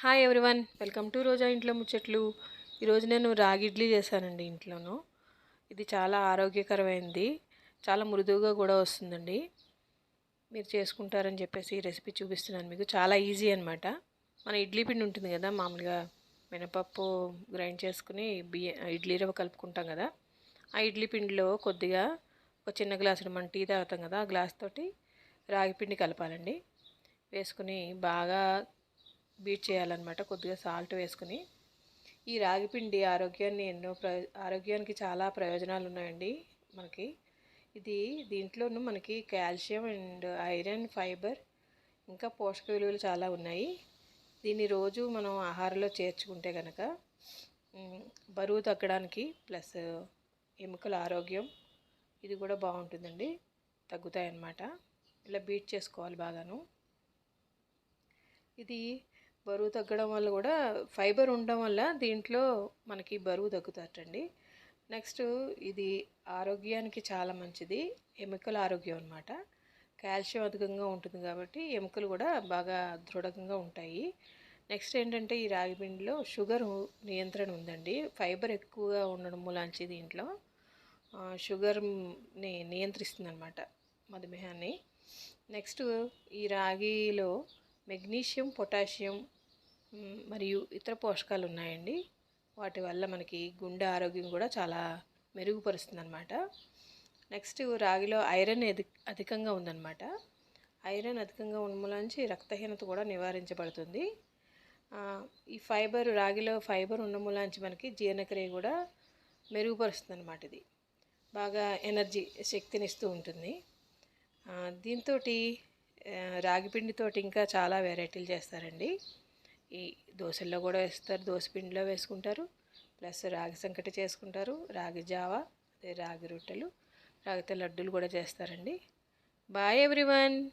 Hi everyone. Welcome to Roja ఇంట్లో ముచ్చట్లు. ఈరోజు నేను రాగి ఇడ్లీ చేశానండి ఇంట్లోనూ. ఇది చాలా ఆరోగ్యకరమైనది చాలా మృదువుగా కూడా వస్తుందండి. మీరు చేసుకుంటారని చెప్పేసి ఈ రెసిపీ చూపిస్తున్నాను మీకు. చాలా ఈజీ అనమాట మన ఇడ్లీ పిండి ఉంటుంది కదా మామూలుగా మినపప్పు గ్రైండ్ చేసుకుని బియ్య ఇడ్లీ రవ్వ కలుపుకుంటాం కదా. ఆ ఇడ్లీ పిండిలో కొద్దిగా ఒక చిన్న గ్లాసు మనం టీ తాగుతాం కదా ఆ గ్లాస్ తోటి రాగి పిండి కలపాలండి. వేసుకుని బాగా బీట్ చేయాలన్నమాట కొద్దిగా సాల్ట్ వేసుకుని. ఈ రాగి పిండి ఆరోగ్యాన్ని ఎన్నో ప్ర ఆరోగ్యానికి చాలా ప్రయోజనాలు ఉన్నాయండి మనకి. ఇది దీంట్లోనూ మనకి కాల్షియం అండ్ ఐరన్ ఫైబర్ ఇంకా పోషక విలువలు చాలా ఉన్నాయి. దీన్ని రోజు మనం ఆహారంలో చేర్చుకుంటే కనుక బరువు తగ్గడానికి ప్లస్ ఎముకల ఆరోగ్యం ఇది కూడా బాగుంటుందండి తగ్గుతాయన్నమాట. ఇలా బీట్ చేసుకోవాలి బాగాను. ఇది బరువు తగ్గడం వల్ల కూడా ఫైబర్ ఉండడం వల్ల దీంట్లో మనకి బరువు తగ్గుతాటండి నెక్స్ట్ ఇది ఆరోగ్యానికి చాలా మంచిది. ఎముకల ఆరోగ్యం అనమాట కాల్షియం అధికంగా ఉంటుంది కాబట్టి ఎముకలు కూడా బాగా దృఢంగా ఉంటాయి. నెక్స్ట్ ఏంటంటే ఈ రాగి పిండిలో షుగర్ నియంత్రణ ఉందండి. ఫైబర్ ఎక్కువగా ఉండడం మూలాంచి దీంట్లో షుగర్ని నియంత్రిస్తుంది అనమాట మధుమేహాన్ని. నెక్స్ట్ ఈ రాగిలో మెగ్నీషియం పొటాషియం మరియు ఇతర పోషకాలు ఉన్నాయండి వాటి వల్ల మనకి గుండె ఆరోగ్యం కూడా చాలా మెరుగుపరుస్తుంది అనమాట నెక్స్ట్ రాగిలో ఐరన్ ఎది అధికంగా ఉందన్నమాట. ఐరన్ అధికంగా ఉండములంచి రక్తహీనత కూడా నివారించబడుతుంది. ఈ ఫైబర్ రాగిలో ఫైబర్ ఉండములాంచి మనకి జీర్ణక్రియ కూడా మెరుగుపరుస్తుంది అనమాట ఇది. బాగా ఎనర్జీ శక్తినిస్తూ ఉంటుంది. దీంతో రాగి పిండితోటి ఇంకా చాలా వెరైటీలు చేస్తారండి. ఈ దోశల్లో కూడా వేస్తారు. దోశ పిండిలో వేసుకుంటారు. ప్లస్ రాగి సంకటి చేసుకుంటారు. రాగి జావా అదే రాగి రొట్టెలు రాగితే లడ్డూలు కూడా చేస్తారండి. Bye everyone